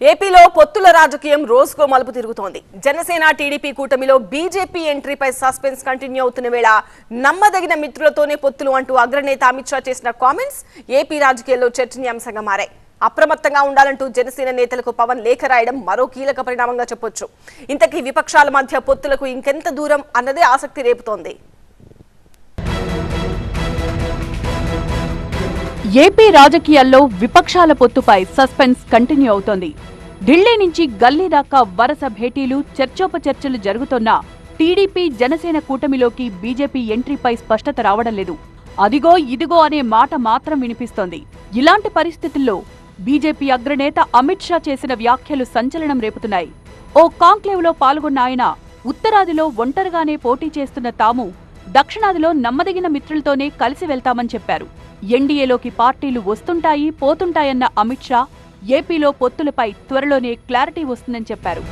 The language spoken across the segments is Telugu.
ఏపీలో పొత్తుల రాజకీయం రోజుకో మలుపు తిరుగుతోంది. జనసేన టీడీపీ కూటమిలో బీజేపీ ఎంట్రీపై సస్పెన్స్ కంటిన్యూ అవుతున్న వేళ నమ్మదగిన మిత్రులతోనే పొత్తులు అంటూ అగ్రనేత అమిత్ షా చేసిన కామెంట్స్ ఏపీ రాజకీయాల్లో చర్చనీయాంశంగా మారాయి. అప్రమత్తంగా ఉండాలంటూ జనసేన నేతలకు పవన్ లేఖ రాయడం మరో కీలక పరిణామంగా చెప్పొచ్చు. ఇంతకీ విపక్షాల మధ్య పొత్తులకు ఇంకెంత దూరం అన్నదే ఆసక్తి రేపుతోంది. ఏపీ రాజకీయాల్లో విపక్షాల పొత్తుపై సస్పెన్స్ కంటిన్యూ అవుతోంది. ఢిల్లీ నుంచి గల్లీ దాకా వరుస భేటీలు చర్చోపచర్చలు జరుగుతున్నా టీడీపీ జనసేన కూటమిలోకి బీజేపీ ఎంట్రీపై స్పష్టత రావడం లేదు. అదిగో ఇదిగో అనే మాట మాత్రం వినిపిస్తోంది. ఇలాంటి పరిస్థితుల్లో బీజేపీ అగ్రనేత అమిత్ షా చేసిన వ్యాఖ్యలు సంచలనం రేపుతున్నాయి. ఓ కాంక్లేవ్లో పాల్గొన్న ఆయన ఉత్తరాదిలో ఒంటరిగానే పోటీ చేస్తున్న తాము దక్షిణాదిలో నమ్మదగిన మిత్రులతోనే కలిసి వెళ్తామని చెప్పారు. ఎన్డీఏలోకి పార్టీలు వస్తుంటాయి పోతుంటాయన్న అమిత్ షా ఏపీలో పొత్తులపై త్వరలోనే క్లారిటీ వస్తుందని చెప్పారు.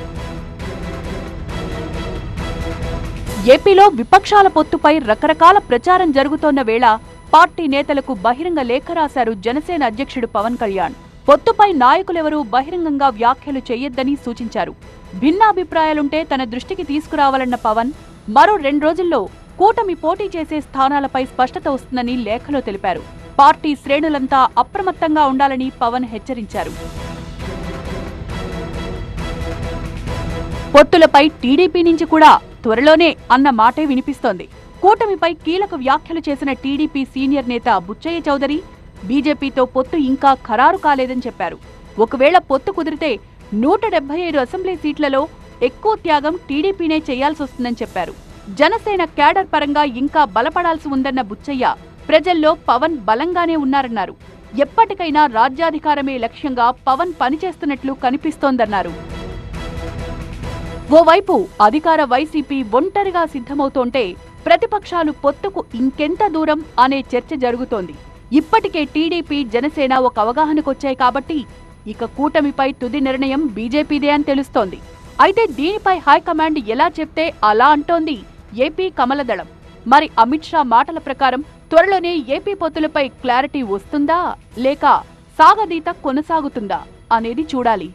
ఏపీలో విపక్షాల పొత్తుపై రకరకాల ప్రచారం జరుగుతోన్న వేళ పార్టీ నేతలకు బహిరంగ లేఖ రాశారు జనసేన అధ్యక్షుడు పవన్ కళ్యాణ్. పొత్తుపై నాయకులెవరూ బహిరంగంగా వ్యాఖ్యలు చేయొద్దని సూచించారు. భిన్నాభిప్రాయాలుంటే తన దృష్టికి తీసుకురావాలన్న పవన్ మరో రెండు రోజుల్లో కూటమి పోటీ చేసే స్థానాలపై స్పష్టత వస్తుందని లేఖలో తెలిపారు. పార్టీ శ్రేణులంతా అప్రమత్తంగా ఉండాలని పవన్ హెచ్చరించారు. పొత్తులపై టీడీపీ నుంచి కూడా త్వరలోనే అన్న మాటే వినిపిస్తోంది. కూటమిపై కీలక వ్యాఖ్యలు చేసిన టీడీపీ సీనియర్ నేత బుచ్చయ్య చౌదరి బీజేపీతో పొత్తు ఇంకా ఖరారు కాలేదని చెప్పారు. ఒకవేళ పొత్తు కుదిరితే నూట డెబ్బై ఐదు అసెంబ్లీ సీట్లలో ఎక్కువ త్యాగం టీడీపీనే చేయాల్సొస్తుందని చెప్పారు. జనసేన క్యాడర్ పరంగా ఇంకా బలపడాల్సి ఉందన్న బుచ్చయ్య ప్రజల్లో పవన్ బలంగానే ఉన్నారన్నారు. ఎప్పటికైనా రాజ్యాధికారమే లక్ష్యంగా పవన్ పనిచేస్తున్నట్లు కనిపిస్తోందన్నారు. ఓవైపు అధికార వైసీపీ ఒంటరిగా సిద్ధమవుతోంటే ప్రతిపక్షాలు పొత్తుకు ఇంకెంత దూరం అనే చర్చ జరుగుతోంది. ఇప్పటికే టీడీపీ జనసేన ఒక అవగాహనకొచ్చాయి కాబట్టి ఇక కూటమిపై తుది నిర్ణయం బీజేపీదే అని తెలుస్తోంది. అయితే దీనిపై హైకమాండ్ ఎలా చెప్తే అలా అంటోంది ఏపీ కమలదళం. మరి అమిత్ షా మాటల ప్రకారం త్వరలోనే ఏపీ పొత్తులపై క్లారిటీ వస్తుందా? లేక సాగదీత కొనసాగుతుందా? అనేది చూడాలి.